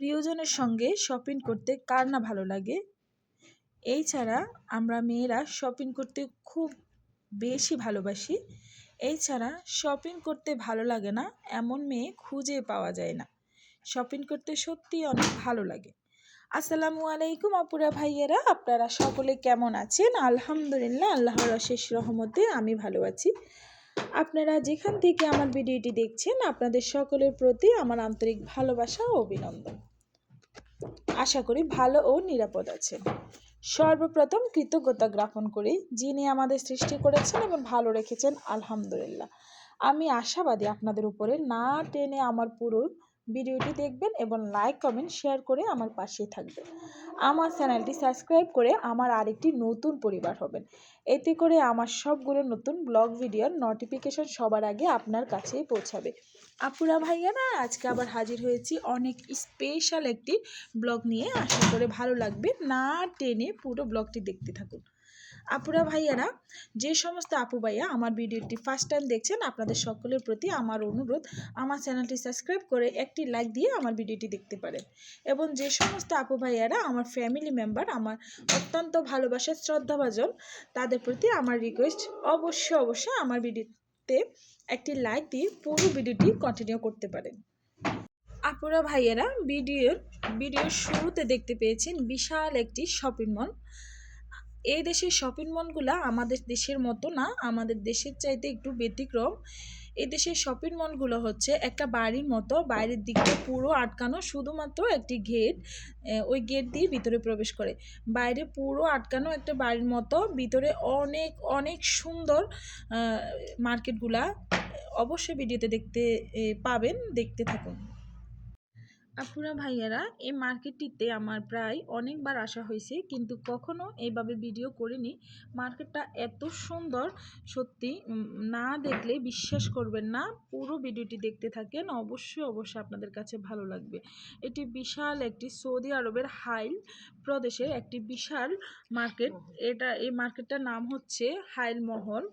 প্রিয়জনের সঙ্গে শপিং করতে কার না ভালো লাগে? এই ছাড়া আমরা মেয়েরা শপিং করতে খুব বেশি ভালোবাসি। এই ছাড়া শপিং করতে ভালো লাগে না, এমন মেয়ে খুঁজে পাওয়া যায় না। শপিং করতে সত্যিই অনেক ভালো লাগে। আসসালামু আলাইকুম আপুরা ভাইয়েরা, আপনারা সকলে কেমন আছেন? আলহামদুলিল্লাহ, আল্লাহর অশেষ রহমতে আমি ভালো আছি। আপনারা যেখান থেকে আমার ভিডিওটি দেখছেন, আপনাদের সকলের প্রতি আমার আন্তরিক ভালোবাসা ও অভিনন্দন। আশা করি ভালো ও নিরাপদ আছেন সর্বপ্রথম কৃতজ্ঞতা জ্ঞাপন করি যিনি আমাদের সৃষ্টি করেছেন এবং ভালো রেখেছেন, আলহামদুলিল্লাহ। আমি আশাবাদী আপনাদের উপরে না টেনে আমার পুরো ভিডিওটি দেখবেন এবং লাইক, কমেন্ট, শেয়ার করে আমার পাশেই থাকবেন। আমার চ্যানেলটি সাবস্ক্রাইব করে আমার আরেকটি নতুন পরিবার হবেন। এতে করে আমার সবগুলো নতুন ব্লগ, ভিডিওর নোটিফিকেশন সবার আগে আপনার কাছেই পৌঁছাবে। আপুরা ভাইয়ারা, আজকে আবার হাজির হয়েছি অনেক স্পেশাল একটি ব্লগ নিয়ে। আশা করে ভালো লাগবে। না টেনে পুরো ব্লগটি দেখতে থাকুন। আপুরা ভাইয়ারা, যে সমস্ত আপু ভাইয়া আমার ভিডিওটি ফার্স্ট টাইম দেখছেন, আপনাদের সকলের প্রতি আমার অনুরোধ, আমার চ্যানেলটি সাবস্ক্রাইব করে একটি লাইক দিয়ে আমার ভিডিওটি দেখতে পারেন। এবং যে সমস্ত আপু ভাইয়ারা, আমার ফ্যামিলি মেম্বার আমার অত্যন্ত ভালোবাসার শ্রদ্ধাভাজন, তাদের প্রতি আমার রিকোয়েস্ট অবশ্যই অবশ্যই আমার ভিডিওতে একটি লাইক দিয়ে পুরো ভিডিওটি কন্টিনিউ করতে পারেন। আপুরা ভাইয়েরা ভিডিওর ভিডিওর শুরুতে দেখতে পেয়েছেন বিশাল একটি শপিং মল এই দেশের শপিং মলগুলো আমাদের দেশের মতো না, আমাদের দেশের চাইতে একটু ব্যতিক্রম। এই দেশের শপিং মলগুলো হচ্ছে একটা বাড়ির মতো, বাইরের দিকটা পুরো আটকানো, শুধুমাত্র একটি গেট ওই গেট দিয়ে ভিতরে প্রবেশ করে। বাইরে পুরো আটকানো একটা বাড়ির মতো, ভিতরে অনেক অনেক সুন্দর মার্কেটগুলা অবশ্যই ভিডিওতে দেখতে পাবেন, দেখতে থাকুন। আপুরা ভাইয়ারা, এই মার্কেটটিতে আমার প্রায় অনেকবার আসা হয়েছে, কিন্তু কখনো এইভাবে ভিডিও করিনি। মার্কেটটা এত সুন্দর, সত্যি না দেখলে বিশ্বাস করবেন না, পুরো ভিডিওটি দেখতে থাকেন, অবশ্যই অবশ্যই আপনাদের কাছে ভালো লাগবে। এটি বিশাল একটি সৌদি আরবের হাইল প্রদেশের একটি বিশাল মার্কেট। এটা, এই মার্কেটটার নাম হচ্ছে হাইল মহল।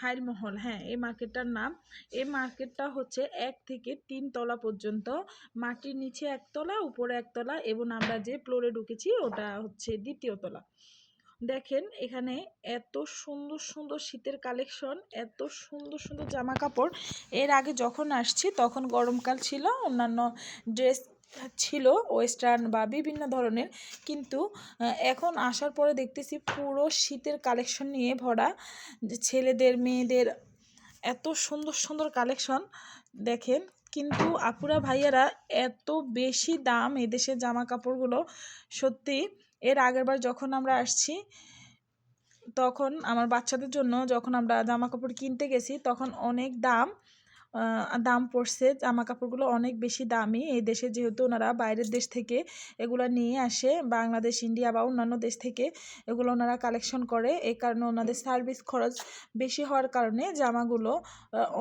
হাইলমহল হ্যাঁ এই মার্কেটটার নাম। এই মার্কেটটা হচ্ছে এক থেকে তিন তলা পর্যন্ত। মাটির নিচে একতলা উপরে একতলা এবং আমরা যে ফ্লোরে ঢুকেছি ওটা হচ্ছে দ্বিতীয় তলা। দেখেন, এখানে এত সুন্দর সুন্দর শীতের কালেকশন এত সুন্দর সুন্দর জামা কাপড় এর আগে যখন আসছি, তখন গরমকাল ছিল, অন্যান্য ড্রেস ছিল ওয়েস্টার্ন বা বিভিন্ন ধরনের। কিন্তু এখন আসার পরে দেখতেছি পুরো শীতের কালেকশন নিয়ে ভরা। ছেলেদের, মেয়েদের এত সুন্দর সুন্দর কালেকশন দেখেন। কিন্তু আপুরা, ভাইয়ারা এত বেশি দাম এদেশের জামা কাপড়গুলো সত্যি, এর আগেরবার যখন আমরা আসছি, তখন আমার বাচ্চাদের জন্য যখন আমরা জামা কাপড় কিনতে গেছি, তখন অনেক দাম। দাম পড়ছে জামা কাপড়গুলো অনেক বেশি দামি। এই দেশে যেহেতু ওনারা বাইরের দেশ থেকে এগুলো নিয়ে আসে, বাংলাদেশ, ইন্ডিয়া বা অন্যান্য দেশ থেকে এগুলো ওনারা কালেকশন করে। এই কারণে ওনাদের সার্ভিস খরচ বেশি হওয়ার কারণে জামাগুলো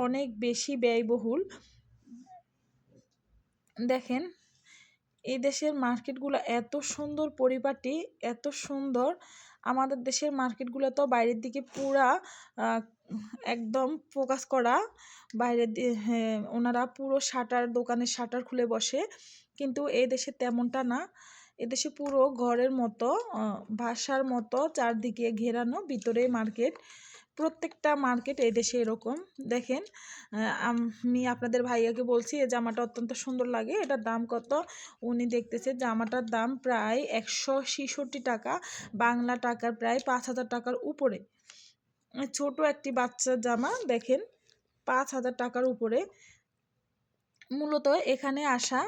অনেক বেশি ব্যয়বহুল। দেখেন, এই দেশের মার্কেটগুলো এত সুন্দর পরিপাটি, এত সুন্দর। আমাদের দেশের মার্কেটগুলো তো বাইরের দিকে পুরা একদম ফোকাস করা। বাইরের হ্যাঁ ওনারা পুরো শাটার, দোকানের শাটার খুলে বসে। কিন্তু এই দেশে তেমনটা না। এদেশে পুরো ঘরের মতো বাসার মতো চারদিকে ঘেরানো ভিতরে মার্কেট। প্রত্যেকটা মার্কেট এই দেশে এরকম। দেখেন আমি আপনাদের ভাইয়াকে বলছি, এই জামাটা অত্যন্ত সুন্দর লাগে। এটার দাম কত? উনি দেখতেছে, জামাটার দাম প্রায় একশো ছেষট্টি টাকা। বাংলা টাকার প্রায় পাঁচ হাজার টাকার উপরে। ছোট একটি বাচ্চার জামা দেখেন পাঁচ হাজার টাকার উপরে। মূলত এখানে আসা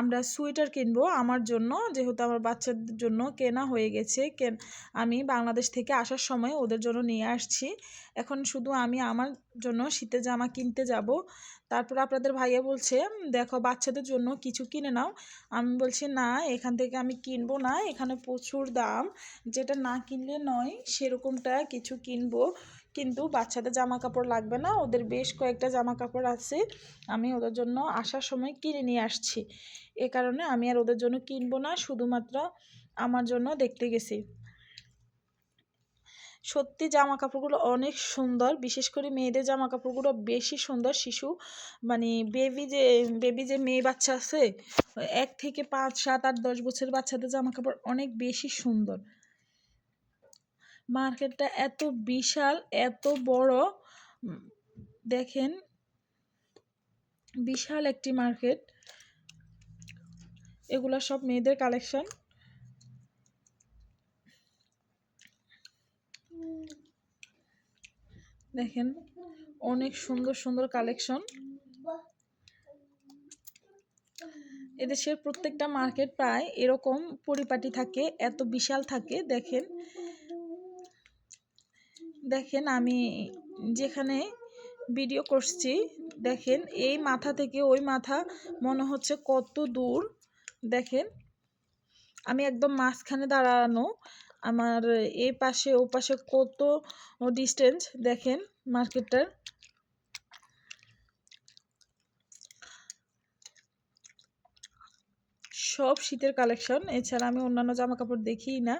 আমরা সোয়েটার কিনবো আমার জন্য, যেহেতু আমার বাচ্চাদের জন্য কেনা হয়ে গেছে, কেন, আমি বাংলাদেশ থেকে আসার সময় ওদের জন্য নিয়ে আসছি। এখন শুধু আমি আমার জন্য শীতের জামা কিনতে যাব। তারপর আপনাদের ভাইয়া বলছে দেখো বাচ্চাদের জন্য কিছু কিনে নাও। আমি বলছি, না, এখান থেকে আমি কিনবো না, এখানে প্রচুর দাম। যেটা না কিনলে নয়, সেরকমটা কিছু কিনবো। কিন্তু বাচ্চাদের জামা কাপড় লাগবে না, ওদের বেশ কয়েকটা জামা কাপড় আছে, আমি ওদের জন্য আসার সময় কিনে নিয়ে আসছি। এ কারণে আমি আর ওদের জন্য কিনবো না, শুধুমাত্র আমার জন্য দেখতে গেছি। সত্যি জামা কাপড়গুলো অনেক সুন্দর, বিশেষ করে মেয়েদের জামা কাপড়গুলো বেশি সুন্দর, শিশু মানে বেবি যে বেবি যে মেয়ে বাচ্চা আছে, এক থেকে পাঁচ, সাত, আট, দশ বছরের বাচ্চাদের জামা কাপড় অনেক বেশি সুন্দর। মার্কেটটা এত বিশাল, এত বড় দেখেন, বিশাল একটি মার্কেট। এগুলো সব মেয়েদের কালেকশন। দেখেন, অনেক সুন্দর সুন্দর কালেকশন। এদেশের প্রত্যেকটা মার্কেট প্রায় এরকম পরিপাটি থাকে, এত বিশাল থাকে, দেখেন। দেখেন আমি যেখানে ভিডিও করছি, দেখেন এই মাথা থেকে ওই মাথা মনে হচ্ছে কত দূর। দেখেন, আমি একদম মাঝখানে দাঁড়ানো, আমার এ পাশে ও পাশে কত ডিস্টেন্স দেখেন মার্কেটটার। সব শীতের কালেকশন। এছাড়া আমি অন্যান্য জামা কাপড় দেখিই না।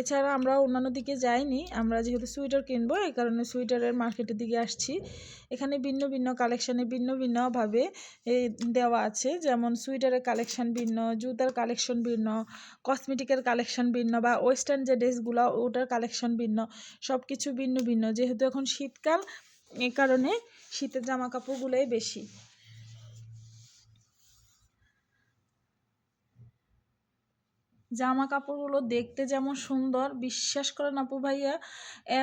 এছাড়া আমরা অন্যান্য দিকে যাইনি। আমরা যেহেতু সোয়েটার কিনবো, এই কারণে সোয়েটারের মার্কেটের দিকে আসছি। এখানে ভিন্ন ভিন্ন কালেকশানে ভিন্ন ভিন্নভাবে দেওয়া আছে। যেমন সোয়েটারের কালেকশন ভিন্ন, জুতার কালেকশন ভিন্ন, কসমেটিকের কালেকশন ভিন্ন বা ওয়েস্টার্ন যে ড্রেসগুলো, ওটার কালেকশন ভিন্ন। সব কিছু ভিন্ন ভিন্ন। যেহেতু এখন শীতকাল এই কারণে শীতের জামা কাপড়গুলোই বেশি। জামা কাপড়গুলো দেখতে যেমন সুন্দর। বিশ্বাস করেন আপু ভাইয়া,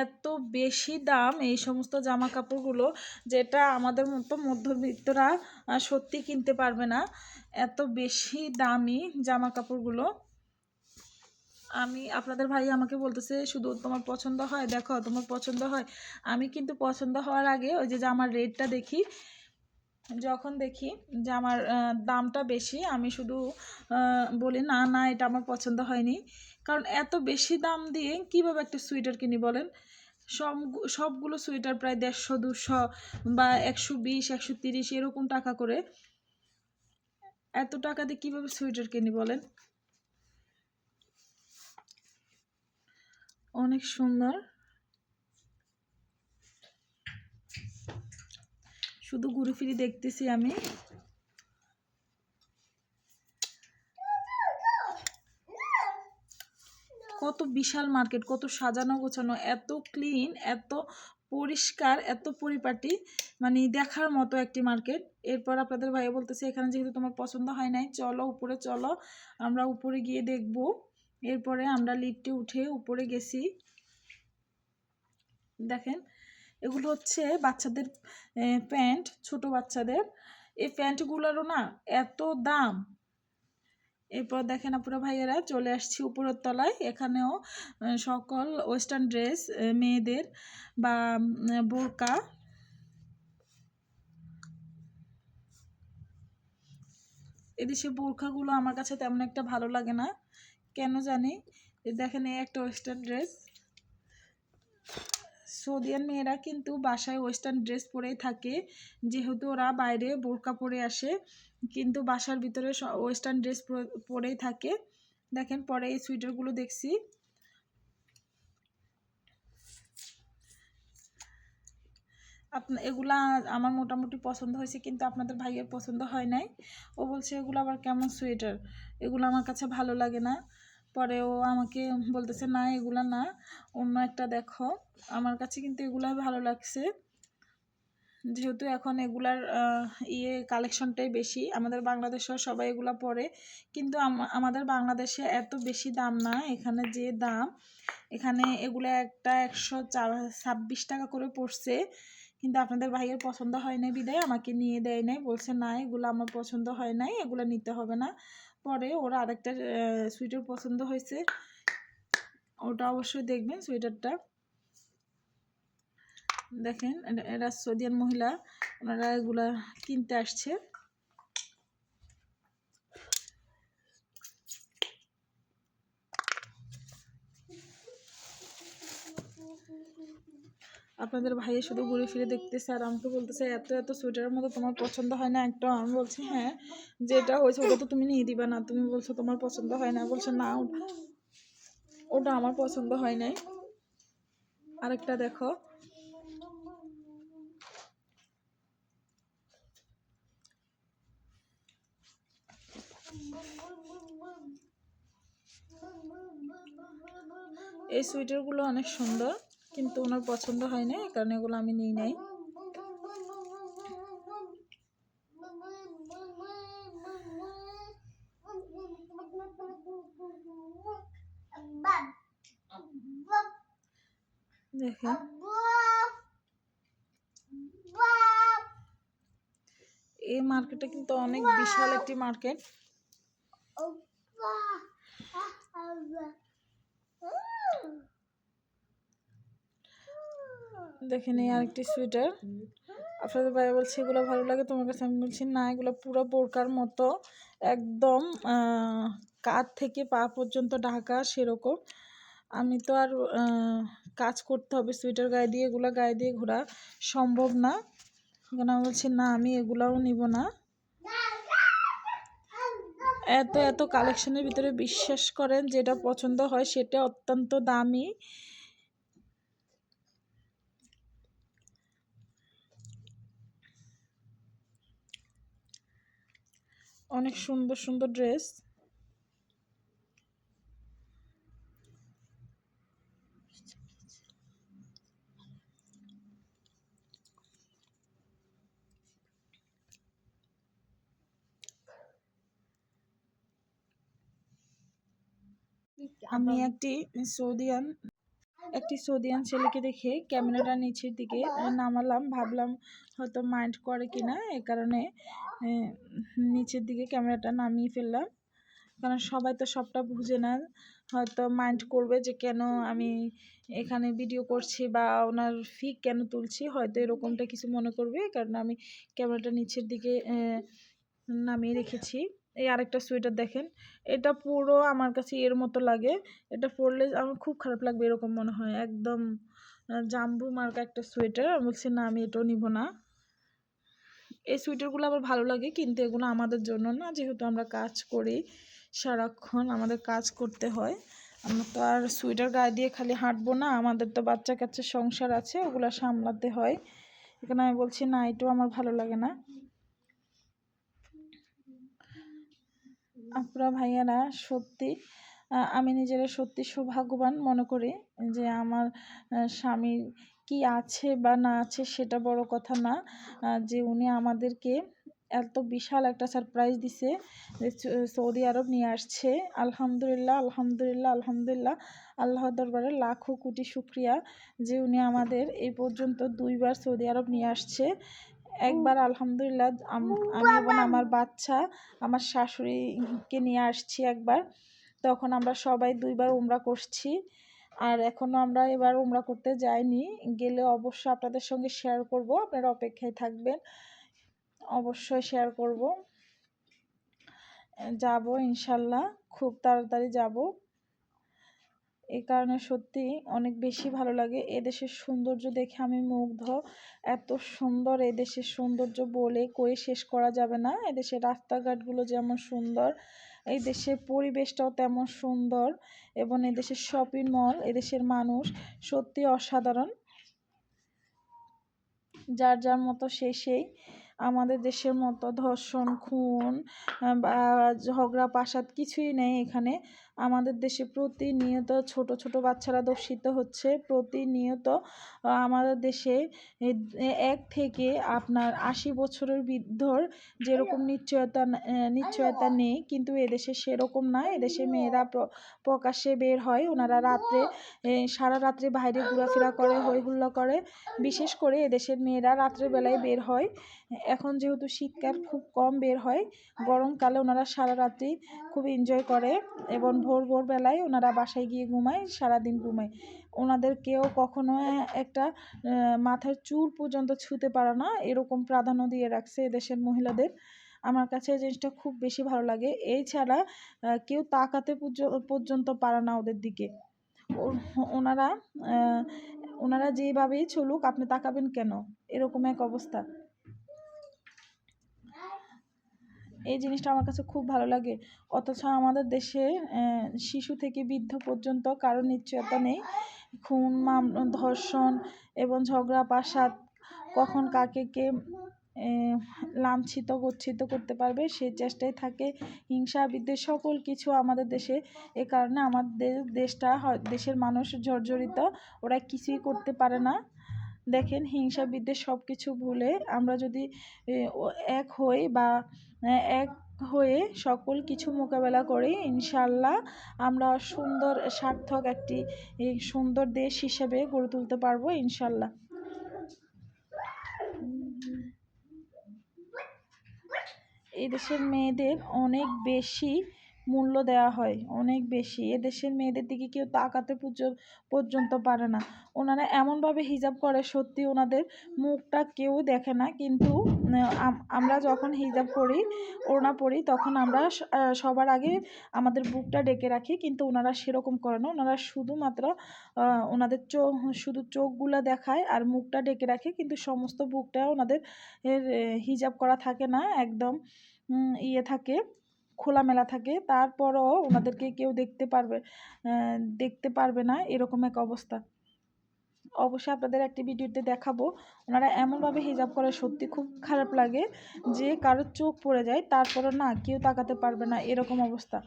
এত বেশি দাম এই সমস্ত জামা কাপড়গুলো যেটা আমাদের মতো মধ্যবিত্তরা সত্যি কিনতে পারবে না। এত বেশি দামি জামা কাপড়গুলো আমি, আপনাদের ভাই আমাকে বলতেছে, শুধু তোমার পছন্দ হয়? দেখো, তোমার পছন্দ হয়। আমি কিন্তু পছন্দ হওয়ার আগে ওই যে জামার রেটটা দেখি যখন দেখি যে আমার দামটা বেশি, আমি শুধু বলি, না না, এটা আমার পছন্দ হয়নি। কারণ এত বেশি দাম দিয়ে কীভাবে একটা সোয়েটার কিনি বলেন? সব, সবগুলো সোয়েটার প্রায় দেড়শো, দুশো বা একশো বিশ, একশো তিরিশ এরকম টাকা করে। এত টাকা দিয়ে কীভাবে সোয়েটার কিনি বলেন? অনেক সুন্দর। শুধু ঘুরে ফিরে দেখতেছি আমি। কত বিশাল মার্কেট, কত সাজানো গোছানো, এত ক্লিন এত পরিষ্কার, এত পরিপাটি মানে দেখার মতো একটি মার্কেট। এরপর আপনাদের ভাইয়া বলতেছে, এখানে যেহেতু তোমার পছন্দ হয় নাই, চলো উপরে চলো, আমরা উপরে গিয়ে দেখব। এরপরে আমরা লিফটে উঠে উপরে গেছি। দেখেন এগুলো হচ্ছে বাচ্চাদের প্যান্ট, ছোট বাচ্চাদের। এই প্যান্টগুলোরও না এত দাম। এরপর দেখেন আপুরা ভাইয়েরা, চলে আসছি উপরের তলায়। এখানেও সকল ওয়েস্টার্ন ড্রেস মেয়েদের বা বোরকা। এদেশে বোরখাগুলো আমার কাছে তেমন একটা ভালো লাগে না। কেন জানি? দেখেন এই একটা ওয়েস্টার্ন ড্রেস। সৌদিয়ান মেয়েরা কিন্তু বাসায় ওয়েস্টার্ন ড্রেস পরেই থাকে। যেহেতু ওরা বাইরে বোরকা পরে আসে, কিন্তু বাসার ভিতরে ওয়েস্টার্ন ড্রেস পরেই থাকে। দেখেন পরে এই সোয়েটারগুলো দেখছি। আপনা এগুলা আমার মোটামুটি পছন্দ হয়েছে, কিন্তু আপনাদের ভাইয়ের পছন্দ হয় নাই। ও বলছে, এগুলো আবার কেমন সোয়েটার? এগুলো আমার কাছে ভালো লাগে না। পরে ও আমাকে বলতেছে, না, এগুলা না, অন্য একটা দেখো। আমার কাছে কিন্তু এগুলা ভালো লাগছে। যেহেতু এখন এগুলার ইয়ে কালেকশনটাই বেশি, আমাদের বাংলাদেশেও সবাই এগুলা পরে। কিন্তু আমাদের বাংলাদেশে এত বেশি দাম না, এখানে যে দাম, এখানে এগুলো একটা একশো ছাব্বিশ টাকা করে পড়ছে। কিন্তু আপনাদের ভাইয়ের পছন্দ হয় নাই বিদায়, আমাকে নিয়ে দেয় নাই, বলছে, না, এগুলো আমার পছন্দ হয় নাই, এগুলো নিতে হবে না। পরে ওরা আরেকটা সোয়েটার পছন্দ হয়েছে। ওটা অবশ্যই দেখবেন সোয়েটারটা দেখেন, এরা সৌদিয়ান মহিলা, ওনারা এগুলা কিনতে আসছে। আপনাদের ভাইয়া শুধু ঘুরে ফিরে দেখতেছে আর আমি আমাকে বলতেছে, এত এত সোয়েটারের মতো তোমার পছন্দ হয় না? একটা আমি বলছি হ্যাঁ যেটা হয়েছে ওটা তো তুমি নিয়ে দিবা না। তুমি বলছো, তোমার পছন্দ হয় না? বলছো, না, ওটা আমার পছন্দ হয় নাই। আরেকটা দেখো। এই সোয়েটারগুলো অনেক সুন্দর। কিন্তু ওনার পছন্দ হয় না কারণে এগুলো আমি নিই নাই। দেখেন। এই মার্কেটটা কিন্তু অনেক বিশাল একটি মার্কেট। দেখেন এই আরেকটি সোয়েটার আপনাদের ভাই বলছে, এগুলো ভালো লাগে তোমার কাছে। আমি বলছি, না, এগুলো পুরো বোরকার মতো, একদম কাঁধ থেকে পা পর্যন্ত ঢাকা সেরকম। আমি তো আর কাজ করতে হবে সোয়েটার গায়ে দিয়ে, এগুলো গায়ে দিয়ে ঘোরা সম্ভব না। এখানে আমি বলছি, না, আমি এগুলাও নিব না। এত এত কালেকশনের ভিতরে বিশ্বাস করেন, যেটা পছন্দ হয় সেটা অত্যন্ত দামি। অনেক সুন্দর সুন্দর ড্রেস আমি একটি সৌদিয়ান একটি সৌদিয়ান ছেলেকে দেখে ক্যামেরাটা নিচের দিকে নামালাম। ভাবলাম হয়তো মাইন্ড করে কিনা, এ কারণে নিচের দিকে ক্যামেরাটা নামিয়ে ফেললাম। কারণ সবাই তো সবটা বুঝে না, হয়তো মাইন্ড করবে যে কেন আমি এখানে ভিডিও করছি বা ওনার ফি কেন তুলছি, হয়তো এরকমটা কিছু মনে করবে। কারণ আমি ক্যামেরাটা নিচের দিকে নামিয়ে রেখেছি। এই আরেকটা সোয়েটার দেখেন। এটা পুরো আমার কাছে এর মতো লাগে। এটা পরলে আমার খুব খারাপ লাগবে এরকম মনে হয়। একদম জাম্বু মার্কা একটা সোয়েটার আমি বলছি, না, আমি এটাও নিব না। এই সোয়েটারগুলো আবার ভালো লাগে, কিন্তু এগুলো আমাদের জন্য না, যেহেতু আমরা কাজ করি, সারাক্ষণ আমাদের কাজ করতে হয়। আমরা তো আর সোয়েটার গায়ে দিয়ে খালি হাঁটবো না, আমাদের তো বাচ্চা কাচ্চা সংসার আছে, ওগুলো সামলাতে হয়। এখানে আমি বলছি, না, এটাও আমার ভালো লাগে না। আপুরা ভাইয়ারা সত্যি আমি নিজেরা সত্যি সৌভাগ্যবান মনে করি যে আমার আহ, স্বামীর কি আছে বা না আছে সেটা বড় কথা না। যে উনি আমাদেরকে এত বিশাল একটা সারপ্রাইজ দিছে যে সৌদি আরব নিয়ে আসছে। আলহামদুলিল্লাহ আলহামদুলিল্লাহ আলহামদুলিল্লাহ। আল্লাহর দরবারে লাখো কোটি শুক্রিয়া যে উনি আমাদের এই পর্যন্ত দুইবার সৌদি আরব নিয়ে আসছে। একবার আলহামদুলিল্লাহ আমি এবং আমার বাচ্চা আমার শাশুড়িকে নিয়ে আসছি একবার। তখন আমরা সবাই দুইবার উমরা করছি। আর এখনও আমরা এবার উমরা করতে যাইনি। গেলে অবশ্যই আপনাদের সঙ্গে শেয়ার করব। আপনারা অপেক্ষায় থাকবেন। অবশ্যই শেয়ার করব। যাব ইনশাল্লাহ। খুব তাড়াতাড়ি যাব। এই কারণে সত্যি অনেক বেশি ভালো লাগে এদেশের সৌন্দর্য দেখে আমি মুগ্ধ। এত সুন্দর এদেশের সৌন্দর্য বলে কয়ে শেষ করা যাবে না। এদেশের রাস্তাঘাটগুলো যেমন সুন্দর এই দেশের পরিবেশটাও তেমন সুন্দর এবং এদেশের শপিং মল এদেশের মানুষ সত্যি অসাধারণ। যার যার মতো সে সেই। আমাদের দেশের মতো ধর্ষণ, খুন, বা ঝগড়া পাসাদ কিছুই নেই এখানে। আমাদের দেশে প্রতিনিয়ত ছোট ছোট বাচ্চারা দর্শিত হচ্ছে। প্রতিনিয়ত আমাদের দেশে এক থেকে আপনার আশি বছরের বৃদ্ধর যেরকম নিশ্চয়তা নিশ্চয়তা নেই, কিন্তু এদেশে সেরকম না। এদেশে মেয়েরা প্র- প্রকাশ্যে বের হয়, ওনারা রাত্রে সারা রাত্রে বাইরে ঘোরাফেরা করে হই হুল্লা করে। বিশেষ করে এদেশের মেয়েরা রাত্রের বেলায় বের হয়। এখন যেহেতু শীতকাল খুব কম বের হয়, গরমকালে ওনারা সারা রাত্রি খুব এনজয় করে এবং ভোর ভোর বেলায় ওনারা বাসায় গিয়ে ঘুমায়, সারাদিন ঘুমায়। ওনাদের কেউ কখনো একটা মাথার চুল পর্যন্ত ছুতে পারে না, এরকম প্রাধান্য দিয়ে রাখছে এদেশের মহিলাদের। আমার কাছে এই জিনিসটা খুব বেশি ভালো লাগে। এই ছাড়া কেউ তাকাতে পর্য- পর্যন্ত পারে না ওদের দিকে। ওনারা ওনারা যেভাবেই চলুক, আপনি তাকাবেন কেন? এরকম এক অবস্থা। এই জিনিসটা আমার কাছে খুব ভালো লাগে। অথচ আমাদের দেশে শিশু থেকে বৃদ্ধ পর্যন্ত কারও নিশ্চয়তা নেই। খুন, মাম, ধর্ষণ এবং ঝগড়া পাসাদ কখন কাকে কে লাঞ্ছিত, গচ্ছিত করতে পারবে সেই চেষ্টায় থাকে। হিংসা, বিদ্বেষ সকল কিছু আমাদের দেশে। এ কারণে আমাদের দেশটা দেশের মানুষ জর্জরিত, ওরা কিছুই করতে পারে না। দেখেন, হিংসা, বিদ্বেষ সব কিছু ভুলে আমরা যদি এক হই বা এক হয়ে সকল কিছু মোকাবেলা করে ইনশাল্লাহ আমরা সুন্দর, সার্থক একটি সুন্দর দেশ হিসেবে গড়ে তুলতে পারব ইনশাল্লাহ এই দেশের মেয়েদের অনেক বেশি মূল্য দেওয়া হয় অনেক বেশি। এদেশের মেয়েদের দিকে কেউ তাকাতে পর্যন্ত পারে না। ওনারা এমনভাবে হিজাব করে, সত্যি ওনাদের মুখটা কেউ দেখে না। কিন্তু আমরা যখন হিজাব করি, ওড়না পরি, তখন আমরা সবার আগে আমাদের বুকটা ডেকে রাখি। কিন্তু ওনারা সেরকম করে না। ওনারা শুধুমাত্র ওনাদের চোখ, শুধু চোখগুলো দেখায় আর মুখটা ডেকে রাখে। কিন্তু সমস্ত বুকটা ওনাদের হিজাব করা থাকে না। একদম ইয়ে থাকে। খোলামেলা থাকে, তারপরও ওনাদেরকে কেউ দেখতে পারবে দেখতে পারবে না এরকম এক অবস্থা। অবশ্যই আপনাদের একটি ভিডিওতে দেখাবো, ওনারা এমনভাবে হিজাব করে, সত্যি খুব খারাপ লাগে যে কারোর চোখ পড়ে যায়, তারপরও না কেউ তাকাতে পারবে না, এরকম অবস্থা।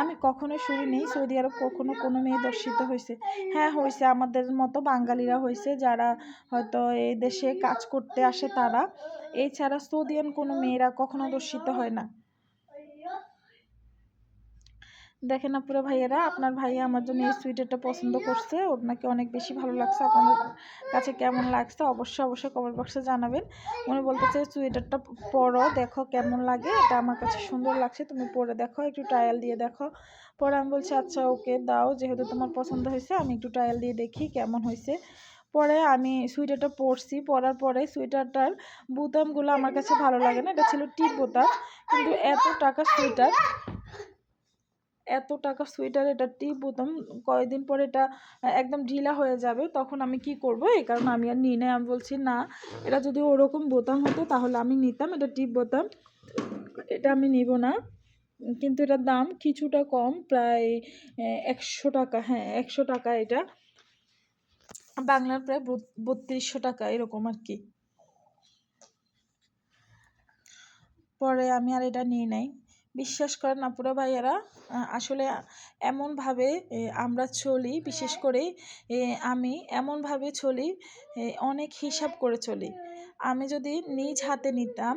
আমি কখনো শুনিনি সৌদি আরব কখনো কোনো মেয়ে দর্শিত হয়েছে। হ্যাঁ হয়েছে। আমাদের মতো বাঙালিরা হয়েছে যারা হয়তো এই দেশে কাজ করতে আসে তারা। এছাড়া সৌদিয়ান কোনো মেয়েরা কখনো দর্শিত হয় না। দেখেন না পুরো ভাইয়েরা, আপনার ভাইয়া আমার জন্য এই সুইটারটা পছন্দ করছে। ওর নাকি অনেক বেশি ভালো লাগছে। আপনাদের কাছে কেমন লাগছে অবশ্যই অবশ্যই কমেন্ট বক্সে জানাবেন। উনি বলতেছে সুইটারটা পরো, দেখো কেমন লাগে। এটা আমার কাছে সুন্দর লাগছে। তুমি পরে দেখো, একটু ট্রায়াল দিয়ে দেখো। পরে আমি বলছি আচ্ছা ওকে দাও। যেহেতু তোমার পছন্দ হয়েছে, আমি একটু ট্রায়াল দিয়ে দেখি কেমন হয়েছে। পরে আমি সুইটারটা পরছি। পরার পরে সুইটারটার বোতামগুলো আমার কাছে ভালো লাগে না। এটা ছিল টিপ বোতাম। কিন্তু এত টাকা সুইটার এত টাকা সোয়েটার এটা টিপ বোতাম কয়েকদিন পরে এটা একদম ঢিলা হয়ে যাবে, তখন আমি কি করব? এই কারণে আমি আর নিই নাই আমি বলছি, না, এটা যদি ওরকম বোতাম হতো, তাহলে আমি নিতাম, এটা টিপ বোতাম। এটা আমি নিব না, কিন্তু এটার দাম কিছুটা কম, প্রায় একশো টাকা হ্যাঁ একশো টাকা এটা। বাংলার প্রায় বত্রিশশো টাকা, এরকম আর কি। পরে আমি আর এটা নিয়ে নাই। বিশ্বাস করেন আপুরা ভাইয়ারা আসলে এমনভাবে আমরা চলি, বিশেষ করে আমি এমনভাবে চলি অনেক হিসাব করে চলি। আমি যদি নিজ হাতে নিতাম,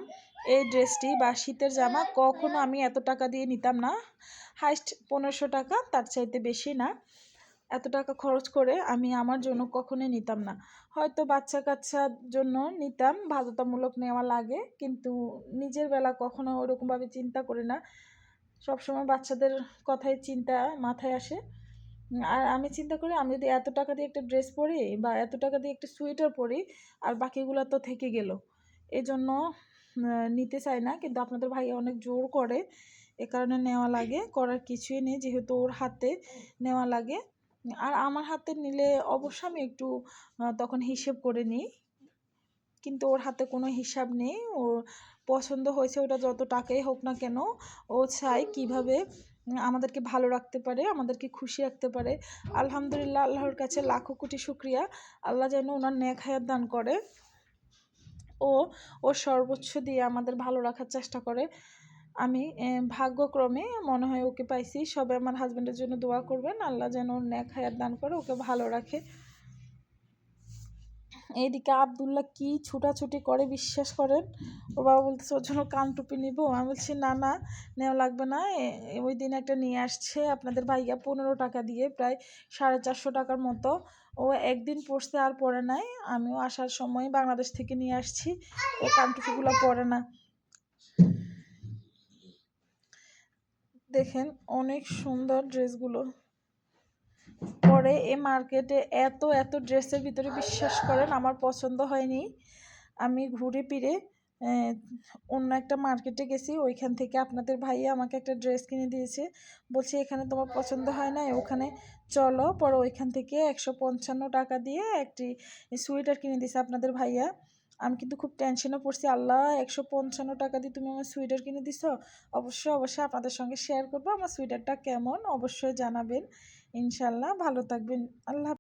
এই ড্রেসটি বা শীতের জামা কখনো আমি এত টাকা দিয়ে নিতাম না। হাইস্ট পনেরোশো টাকা, তার চাইতে বেশি না। এত টাকা খরচ করে আমি আমার জন্য কখনোই নিতাম না। হয়তো বাচ্চা কাচ্চার জন্য নিতাম, বাধ্যতামূলক নেওয়া লাগে, কিন্তু নিজের বেলা কখনো ওরকমভাবে চিন্তা করি না। সবসময় বাচ্চাদের কথাই চিন্তা মাথায় আসে। আর আমি চিন্তা করি, আমি যদি এত টাকা দিয়ে একটা ড্রেস পরি বা এত টাকা দিয়ে একটা সোয়েটার পরি, আর বাকিগুলো তো থেকে গেল। এই জন্য নিতে চাই না, কিন্তু আপনাদের ভাই অনেক জোর করে এ কারণে নেওয়া লাগে। করার কিছুই নেই, যেহেতু ওর হাতে নেওয়া লাগে। আর আমার হাতে নিলে অবশ্য আমি একটু তখন হিসেব করে নিই। কিন্তু ওর হাতে কোনো হিসাব নেই। ওর পছন্দ হয়েছে ওটা যত টাকাই হোক না কেন, ও চাই কীভাবে আমাদেরকে ভালো রাখতে পারে, আমাদেরকে খুশি রাখতে পারে। আলহামদুলিল্লাহ, আল্লাহর কাছে লাখো কোটি শুক্রিয়া। আল্লাহ যেন ওনার নেক হায়াত দান করে। ও ওর সর্বোচ্চ দিয়ে আমাদের ভালো রাখার চেষ্টা করে। আমি ভাগ্যক্রমে মনে হয় ওকে পাইছি। সবাই আমার হাজবেন্ডের জন্য দোয়া করবেন। আল্লাহ যেন ওর নেক হায়াত দান করে, ওকে ভালো রাখে। এইদিকে আবদুল্লাহ কি ছুটাছুটি করে, বিশ্বাস করেন? ওর বাবা বলতেছে, ওর জন্য কান টুপি নিব। আমি বলছি, না না, নেওয়া লাগবে না। ওই দিন একটা নিয়ে আসছে আপনাদের ভাইয়া পনেরো টাকা দিয়ে, প্রায় সাড়ে চারশো টাকার মতো। ও একদিন পরছে আর পরে নাই। আমিও আসার সময় বাংলাদেশ থেকে নিয়ে আসছি। ও কান টুপিগুলো পরে না। দেখেন অনেক সুন্দর ড্রেসগুলো। পরে এ মার্কেটে এত এত ড্রেসের ভিতরে বিশ্বাস করেন, আমার পছন্দ হয়নি। আমি ঘুরে ফিরে অন্য একটা মার্কেটে গেছি, ওইখান থেকে আপনাদের ভাইয়া আমাকে একটা ড্রেস কিনে দিয়েছে। বলছে, এখানে তোমার পছন্দ হয় না ওখানে চলো। পরে ওইখান থেকে একশো পঞ্চান্ন টাকা দিয়ে একটি সোয়েটার কিনে দিয়েছে আপনাদের ভাইয়া। আমি কিন্তু খুব টেনশনে পড়ছি। আল্লাহ, একশো পঞ্চান্ন টাকা দিয়ে তুমি আমার সোয়েটার কিনে দিছ। অবশ্যই অবশ্যই আপনাদের সঙ্গে শেয়ার করব। আমার সোয়েটারটা কেমন? অবশ্যই জানাবেন। ইনশাল্লাহ ভালো থাকবেন। আল্লাহ